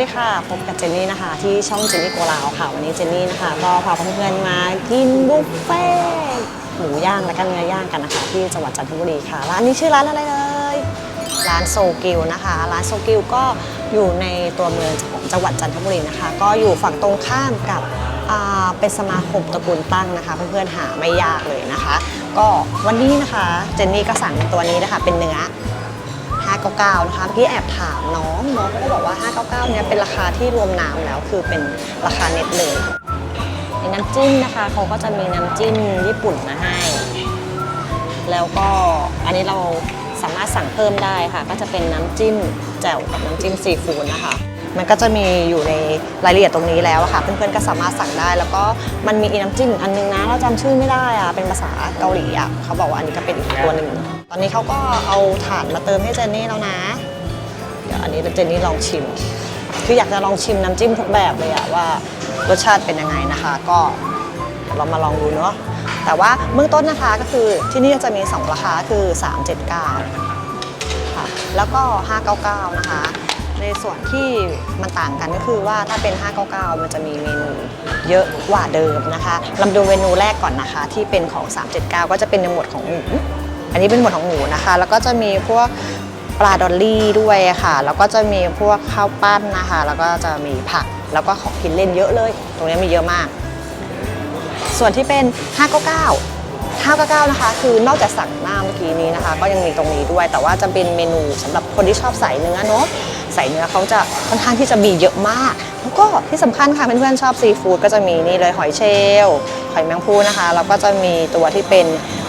ดีค่ะ พบกับเจนนี่นะคะ ที่ช่องเจนนี่โกลาวค่ะ วันนี้เจนนี่นะคะ ก็พาเพื่อนๆมากินบุฟเฟ่ต์หมูย่างและก็เนื้อย่างกันนะคะ ที่จังหวัดจันทบุรีค่ะ ร้านนี้ชื่อร้านอะไรเลย ร้านโซกิวนะคะ ร้านโซกิวก็อยู่ในตัวเมืองของจังหวัดจันทบุรีนะคะ ก็อยู่ฝั่งตรงข้ามกับเป็นสมาคมตระกูลตั้งนะคะ เพื่อนๆหาไม่ยากเลยนะคะ ก็วันนี้นะคะเจนนี่ก็สั่งตัวนี้นะคะเป็นเนื้อ 599 นะคะเมื่อกี้แอบถามน้องน้องก็บอกว่า 599 เนี่ยเป็นราคาที่รวมน้ำแล้วคือเป็นราคาเน็ตเลยในน้ำจิ้มนะคะเขาก็จะมีน้ำจิ้มญี่ปุ่นมาให้ แล้วก็อันนี้เราสามารถสั่งเพิ่มได้ค่ะ ก็จะเป็นน้ำจิ้ม แจ่วกับน้ำจิ้มซีฟู้ดนะคะ มันก็จะมีอยู่ในรายละเอียดตรงนี้แล้วค่ะ เพื่อนๆก็สามารถสั่งได้ แล้วก็มันมีอีน้ำจิ้มอันนึงนะเราจำชื่อไม่ได้อะเป็นภาษาเกาหลีอะเขาบอกว่าอันนี้ก็เป็นอีกตัวหนึ่งตอนนี้เขาก็เอาถ่านมาเติมให้เจนนี่แล้วนะ เดี๋ยวอันนี้เจนนี่ลองชิม คืออยากจะลองชิมน้ำจิ้มทุกแบบเลยอะว่ารสชาติเป็นยังไงนะคะ ก็เดี๋ยวเรามาลองดูเนาะแต่ว่าเบื้องต้นนะคะก็คือที่นี่จะมี 2 ราคาคือ 379 แล้วก็ 599 นะคะ ในส่วนที่มันต่างกันก็คือว่าถ้าเป็น 599 มันจะมีเมนูเยอะกว่าเดิมนะคะลำดูเมนูแรกก่อนนะคะ ที่เป็นของ 379 ก็จะเป็นในหมวดของหมูอันนี้เป็นหมวดของหมูนะคะ แล้วก็จะมีพวกปลาดอลลี่ด้วยค่ะ แล้วก็จะมีพวกข้าวปั้นนะคะ แล้วก็จะมีผัก แล้วก็ของกินเล่นเยอะเลย ตรงนี้มีเยอะมาก ส่วนที่เป็น 599 599นะคะ คือนอกจากสั่งหน้าเมื่อกี้นี้นะคะ ก็ยังมีตรงนี้ด้วย แต่ว่าจะเป็นเมนูสำหรับคนที่ชอบใส่เนื้อเนาะใส่เนื้อเขาจะค่อนข้างที่จะมีเยอะมาก แล้วก็ที่สำคัญค่ะเพื่อนๆชอบซีฟู้ดก็จะมีนี่เลยหอยเชลล์หอยแมงภู่นะคะ แล้วก็จะมีตัวที่เป็น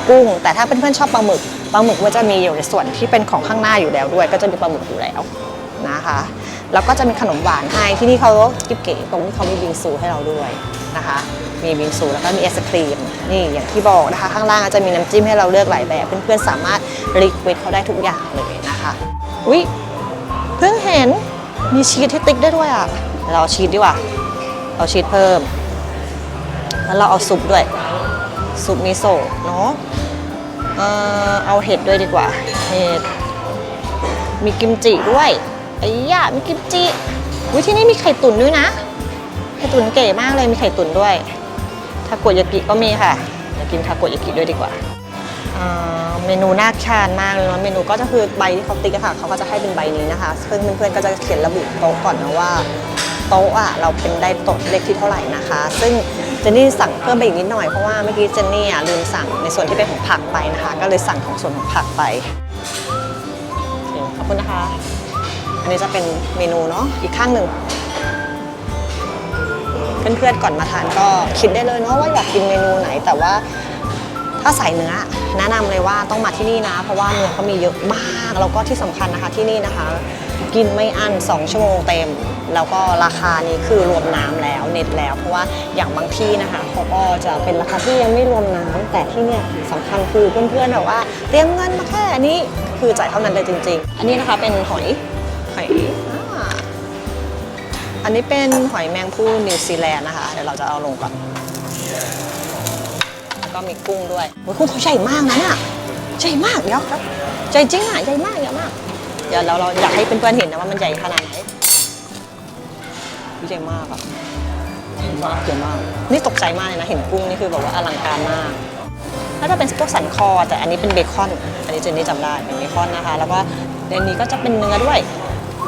กุ้ง แต่ถ้าเพื่อนๆชอบปลาหมึกปลาหมึกมันจะมีอยู่ในส่วนที่เป็นของข้างหน้าอยู่แล้วด้วย ก็จะมีปลาหมึกอยู่แล้วนะคะแล้วก็จะมีขนมหวานให้ที่นี่เขากิ๊บเก๋ตรงที่เขามีบิงซูให้เราด้วยนะคะ มีบิงซูแล้วก็มีไอศครีมนี่อย่างที่บอกนะคะ ข้างล่างก็จะมีน้ำจิ้มให้เราเลือกหลายแบบ เพื่อนๆสามารถรีเควสเขาได้ทุกอย่างเลยนะคะอุ๊ยเพิ่งเห็นมีชีสที่ติ๊กได้ด้วยอะเราเอาชีสดีกว่าเอาชีสเพิ่ม แล้วเราเอาซุปด้วย ซุปมิโซะเนาะเออเอาเห็ดด้วยดีกว่าเห็ดมีกิมจิด้วยไอ้ยะมีกิมจิวิที่นี่มีไข่ตุ๋นด้วยนะ ไข่ตุ๋นเก๋มากเลยมีไข่ตุ๋นด้วย ทาโกยากิก็มีค่ะอยากกินทาโกยากิด้วยดีกว่าเมนูน่าทานมากเลยเนาะเมนูก็จะคือใบที่เขาติ๊กอะค่ะเขาก็จะให้เป็นใบนี้นะคะซึ่งเพื่อนๆก็จะเขียนระบุโต๊ะก่อนนะว่าโต๊ะอะเราเป็นได้โต๊ะเลขที่เท่าไหร่นะคะ ซึ่งเจนนี่สั่งเพิ่มไปอีกนิดหน่อยเพราะว่าเมื่อกี้เจนนี่อะลืมสั่งในส่วนที่เป็นของผักไปนะคะ ก็เลยสั่งของส่วนของผักไปขอบคุณนะคะ อันนี้จะเป็นเมนูเนาะอีกข้างหนึ่ง เพื่อนๆก่อนมาทานก็คิดได้เลยเนาะว่าอยากกินเมนูไหน แต่ว่าถ้าใส่เนื้อแนะนำเลยว่าต้องมาที่นี่นะ เพราะว่าเนื้อเขามีเยอะมากแล้วก็ที่สำคัญนะคะที่นี่นะคะ กินไม่อั้น2 ชั่วโมงเต็ม แล้วก็ราคานี้คือรวมน้ำแล้วเน็ตแล้ว เพราะว่าอย่างบางที่นะคะเขาก็จะเป็นราคาที่ยังไม่รวมน้ำแต่ที่เนี่ยสำคัญคือเพื่อนๆแบบว่าเตรียมเงินมาแค่อันนี้คือจ่ายเท่านั้นเลยจริง ๆ อันนี้นะคะเป็นหอย อันนี้เป็นหอยแมงผู้นิวซีแลนด์นะคะ เดี๋ยวเราจะเอาลงก่อน แล้วก็มีกุ้งด้วยโอ้ยกุ้งเขาใหญ่มากนะเนี่ยใหญ่มาก เดี๋ยวครับใหญ่จริงอะใหญ่มากใหญ่มาก เดี๋ยวเราเราอยากให้เพื่อนๆเห็นนะว่ามันใหญ่ขนาดไหนใหญ่มากอะใหญ่มากใหญ่มาก นี่ตกใจมากเลยนะ เห็นกุ้งนี่คือแบบว่าอลังการมากน่าจะเป็นพวกสันคอ แต่อันนี้เป็นเบคอน อันนี้เจนนี่จำได้เป็นเบคอนนะคะ แล้วก็ในนี้ก็จะเป็นเนื้อด้วย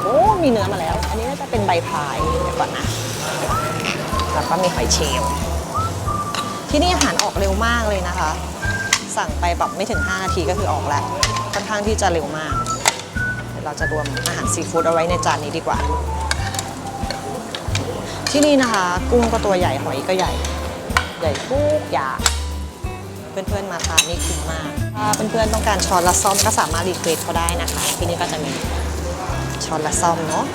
โอ้ มีเนื้อมาแล้ว เป็นใบพายเดี๋ยวก่อนนะ แล้วก็มีหอยเชลล์ที่นี่อาหารออกเร็วมากเลยนะคะ สั่งไปแบบไม่ถึง 5 นาทีก็คือออกแล้วค่อนข้างที่จะเร็วมากเดี๋ยวเราจะรวมอาหารซีฟู้ดเอาไว้ในจานนี้ดีกว่า ที่นี่นะคะ กุ้งก็ตัวใหญ่หอยก็ใหญ่ ใหญ่ทุกอย่างเพื่อนๆมาทานนี่คุ้มมาก ถ้าเพื่อนๆต้องการช้อนละซ่อมก็สามารถรีเควสเขาได้นะคะ ที่นี่ก็จะมีช้อนละซ่อมเนาะ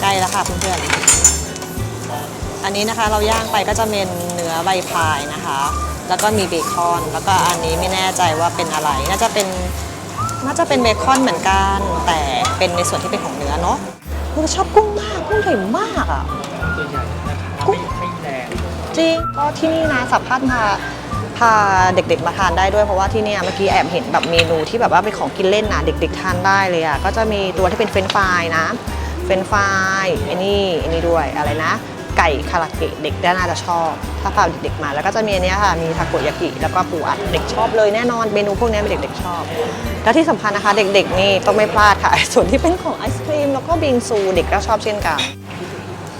ใกล้แล้วค่ะเพื่อนๆ อันนี้นะคะเราย่างไปก็จะเป็นเนื้อใบพายนะคะ แล้วก็มีเบคอน แล้วก็อันนี้ไม่แน่ใจว่าเป็นอะไร น่าจะเป็นน่าจะเป็นเบคอนเหมือนกัน แต่เป็นในส่วนที่เป็นของเนื้อเนาะเราชอบกุ้งมากกุ้งใหญ่มากอะตัวใหญ่นะคะกุ้งไม่ไม่แรงจริงก็ที่นี่นะสัมภาษณ์มา พาเด็กๆมาทานได้ด้วยเพราะว่าที่เนี่ยเมื่อกี้แอบเห็นแบบเมนูที่แบบว่าเป็นของกินเล่นนะเด็ก ๆ ทานได้เลยอะก็จะมีตัวที่เป็นเฟรนฟรายนะเฟรนฟรายไอ้นี่ไอ้นี่ด้วยอะไรนะ ไก่คาราเกะเด็กน่าจะชอบ ถ้าพาเด็กๆมาแล้วก็จะมีอันนี้ค่ะมีทาโกยากิแล้วก็ปูอัดเด็กชอบเลยแน่นอนเมนูพวกนี้เด็กๆชอบแล้วที่สำคัญนะคะ เด็กๆนี่ต้องไม่พลาดค่ะ ส่วนที่เป็นของไอศครีมแล้วก็บิงซูเด็กก็ชอบเช่นกัน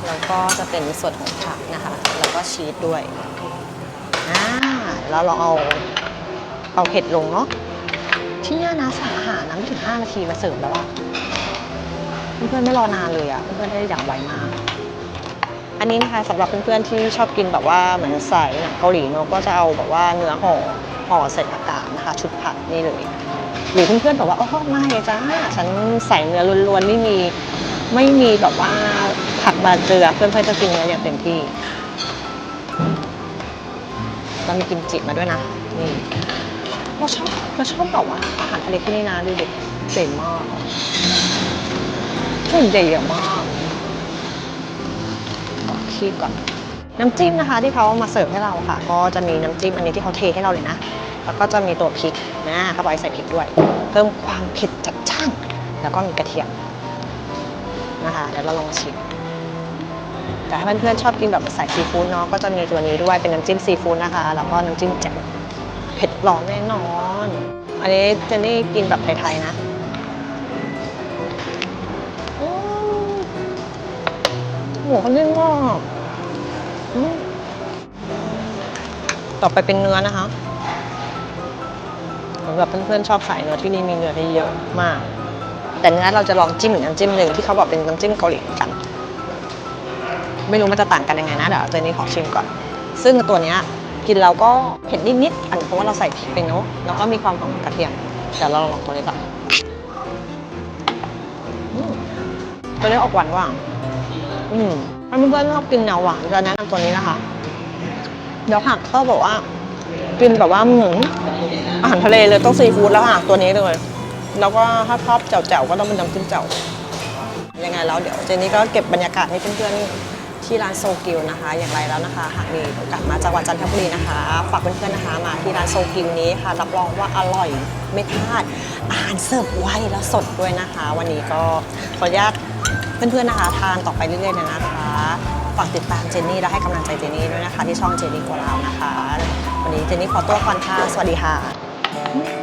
แล้วก็จะเป็นส่วนของผักนะคะ แล้วก็ชีสด้วย แล้วเราเอาเอาเห็ดลงเนาะที่เนี่ยนะสาหานะไม่ถึง 5 นาทีมาเสิร์ฟแล้วอะเพื่อนๆไม่รอนานเลยอะเพื่อนๆได้อย่างไวมากอันนี้นะคะสำหรับเพื่อนๆที่ชอบกินแบบว่าเหมือนใส่หนังเกาหลีเนาะก็จะเอาแบบว่าเนื้อห่อห่อใส่ผักกาดนะคะ ชุดผักนี่เลยหรือเพื่อนๆบอกว่าโอ้ไม่จ้าฉันใส่เนื้อล้วนๆไม่มีไม่มีแบบว่าผักบาเจือเพื่อนๆจะกินเนื้ออย่างเต็มที่ เรามีกิมจิมาด้วยนะ นี่เราชอบเราชอบแบบว่าอาหารทะเลที่นี่นะดูเด็กเจ๋งมากเจ๋งใหญ่มากขอคีบก่อนน้ำจิ้มนะคะที่เขามาเสิร์ฟให้เราค่ะ ก็จะมีน้ำจิ้มอันนี้ที่เขาเทให้เราเลยนะ แล้วก็จะมีตัวพริกนะเขาไปใส่พริกด้วย เพิ่มความเผ็ดจัดจ้าน แล้วก็มีกระเทียมนะคะเดี๋ยวเราลองชิม แต่ถ้าเพื่อนๆชอบกินแบบใส่ซีฟู้ดเนาะก็จะมีตัวนี้ด้วยเป็นน้ำจิ้มซีฟู้ดนะคะ แล้วก็น้ำจิ้มแจ่วเผ็ดร้อนแน่นอน อันนี้เจนนี่กินแบบไทยๆนะอืมหมูเขาเล่นมากต่อไปเป็นเนื้อนะคะสำหรับเพื่อนๆชอบสายเนื้อที่นี่มีเนื้อให้เยอะมาก แต่เนื้อเราจะลองจิ้มอีกน้ำจิ้มหนึ่งที่เขาบอกเป็นน้ำจิ้มเกาหลีกัน ไม่รู้มันจะต่างกันยังไงนะเดี๋ยวเจนนี่ขอชิมก่อน ซึ่งตัวเนี้ยกินเราก็เผ็ดนิดๆอันเพราะว่าเราใส่พริกไปเนาะแล้วก็มีความหอมของกระเทียมเดี๋ยวเราลองตัวนี้ก่อนตัวนี้ออกหวานหวานอืมถ้าเพื่อนๆชอบกินแนวหวานจะแนะนำตัวนี้นะคะ เดี๋ยวผักเขาบอกว่ากินแบบว่าเหมือนอาหารทะเลเลยต้องซีฟู้ดแล้วค่ะตัวนี้เลยแล้วก็ถ้าชอบแจ่วๆก็ต้องเป็นน้ำจิ้มแจ่วยังไงแล้วเดี๋ยวเจนนี่ก็เก็บบรรยากาศให้เพื่อนๆ ที่ร้านโซกิวนะคะ อย่างไรแล้วนะคะ หากมีโอกาสมาจังหวัดจันทบุรีนะคะ ฝากเพื่อนๆนะคะมาที่ร้านโซกิวนี้ค่ะ รับรองว่าอร่อยไม่พลาด อาหารเสิร์ฟไวและสดด้วยนะคะ วันนี้ก็ขออนุญาตเพื่อนๆนะคะ ทานต่อไปเรื่อยๆเลยนะคะ ฝากติดตามเจนนี่และให้กำลังใจเจนนี่ด้วยนะคะ ที่ช่องเจนนี่กัวลาวนะคะ วันนี้เจนนี่ขอตัวก่อนค่ะ สวัสดีค่ะ